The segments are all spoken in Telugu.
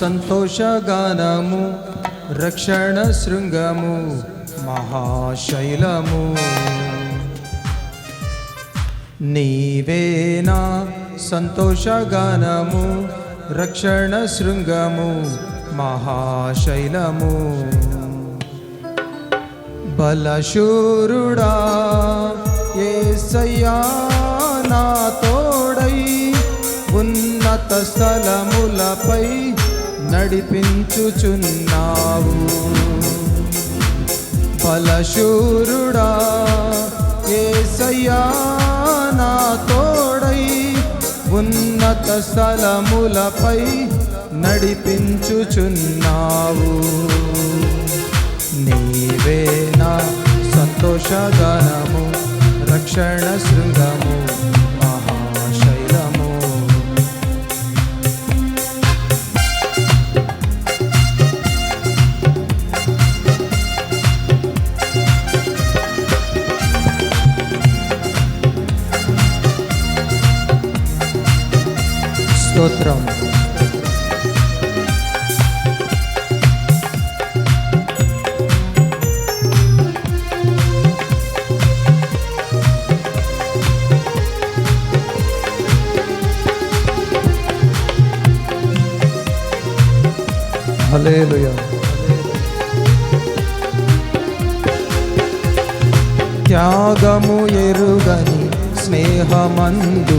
సంతోషగానము రక్షణ శృంగము మహాశైలము. నీవేనా సంతోషగానము రక్షణ శృంగము మహాశైలము. బలశూరుడా ఏ నా ఉన్నత స్థలములపై నడిపించుచున్నావు. బలశూరుడా ఏసయ్యా నా తోడై ఉన్నత స్థలములపై నడిపించుచున్నావు. నీవేనా సంతోషగానము రక్షణ శృంగము. స్తోత్రం హల్లెలూయా త్యాగము ఎరుగని స్నేహమందు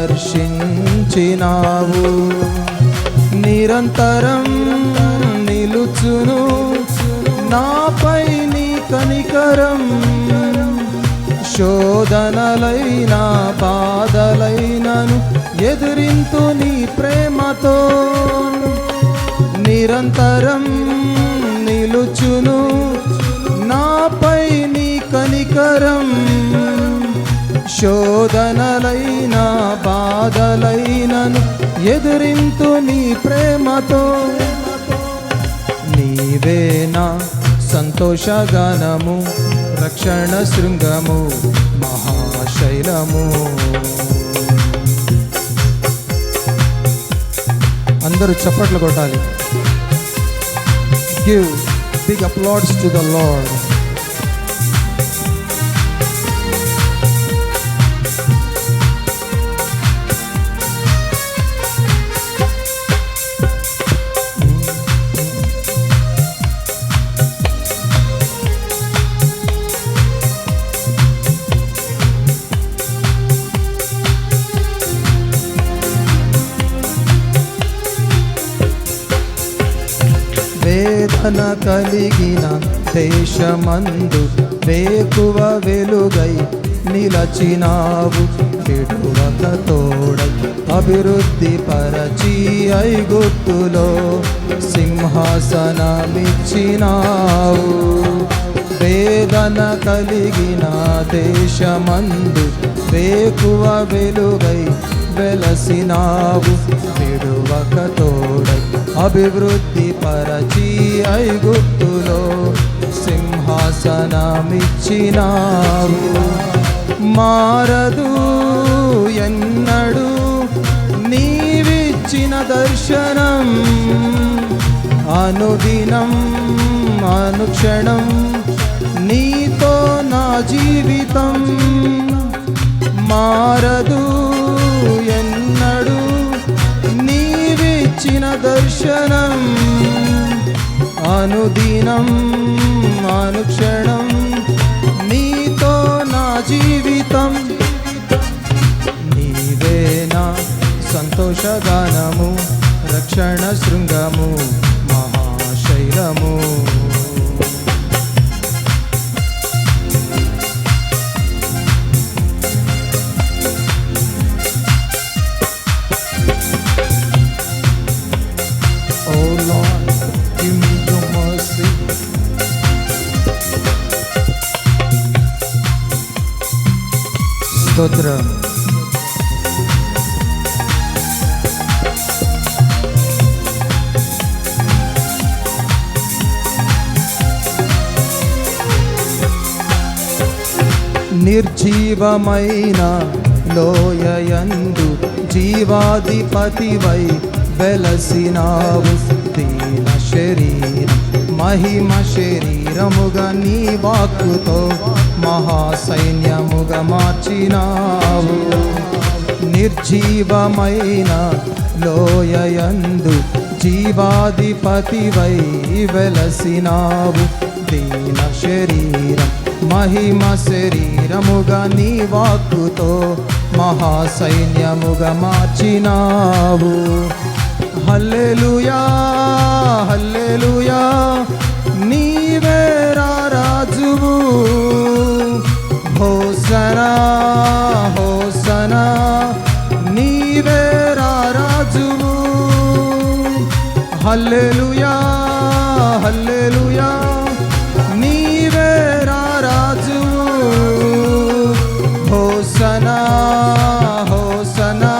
దర్శించినావు. నిరంతరం నిలుచును. నాపై నీ కనికరం. శోధనలైన బాధలైనను ఎదురింతు నీ ప్రేమతో. నిరంతరం నిలుచును. నాపై నీ కనికరం. శోధనలైన బాధలైనను ఎదురింతు నీ ప్రేమతో. నీవేనా సంతోషగానము రక్షణ శృంగము మహాశైలము. అందరూ చప్పట్లు కొట్టాలి. Give big applause to the lord సహన కలిగిన దేశమందు వేకువ వెలుగై నిలచినావు. విడువక తోడై అభివృద్ధి పరచి ఐగుప్తులో సింహాసనమిచ్చినావు. వేదన కలిగిన దేశమందు వేకువ వెలుగై వెలసినావు. విడువక తోడై అభివృద్ధి రచి ఐగుప్తులో సింహాసనమిచ్చినావు. మారదు ఎన్నడు నీవిచ్చిన దర్శనం. అనుదినం అనుక్షణం నీతో నా జీవితం. మారదు ఎన్నడు ఇచ్చిన దర్శనం అనుదినం అనుక్షణం. నీతో నా జీవితం నీవేనా సంతోషగానము రక్షణ శృంగము. స్తోత్రం. నిర్జీవమైన లోయయందు జీవాధిపతివై వెలసినావు దీన శరీరం. మహిమ శరీరముగా నీ వాక్కుతో మహాసైన్యముగా మార్చినావు. నిర్జీవమైన లోయయందు జీవాధిపతివై వెలసినావు. దీన శరీరం మహిమ శరీరముగా నీ వాక్కుతో మహాసైన్యముగా మార్చినావు. Hallelujah hallelujah. Hallelujah hallelujah. నీవే రాజు హోసనా హోసనా.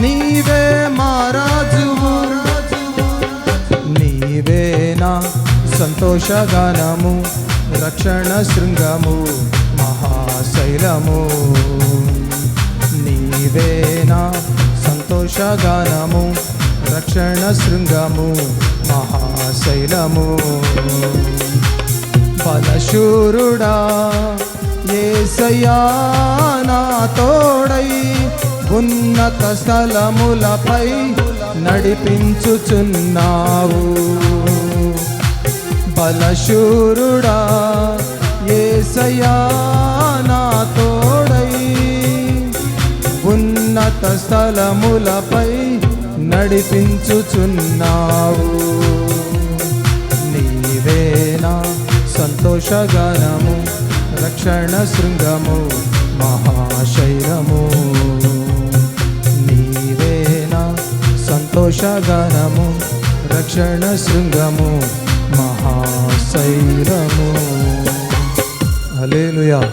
నీవే మారాజువు నీవేనా సంతోషగానము రక్షణ శృంగము మహాశైలము. నీవేనా సంతోషగానము రక్షణ శృంగము మహాశైలము. బలశూరుడా ఏసయ్యా నా తోడై ఉన్నత స్థలములపై నడిపించుచున్నావు. బలశూరుడా ఏసయ్యా నా తోడై ఉన్నత స్థలములపై నడిపించుచున్నావు. నీవేనా సంతోషగానము రక్షణ శృంగము మహాశైలము. నీవేనా సంతోషగానము రక్షణ శృంగము మహాశైలము. హల్లెలూయా.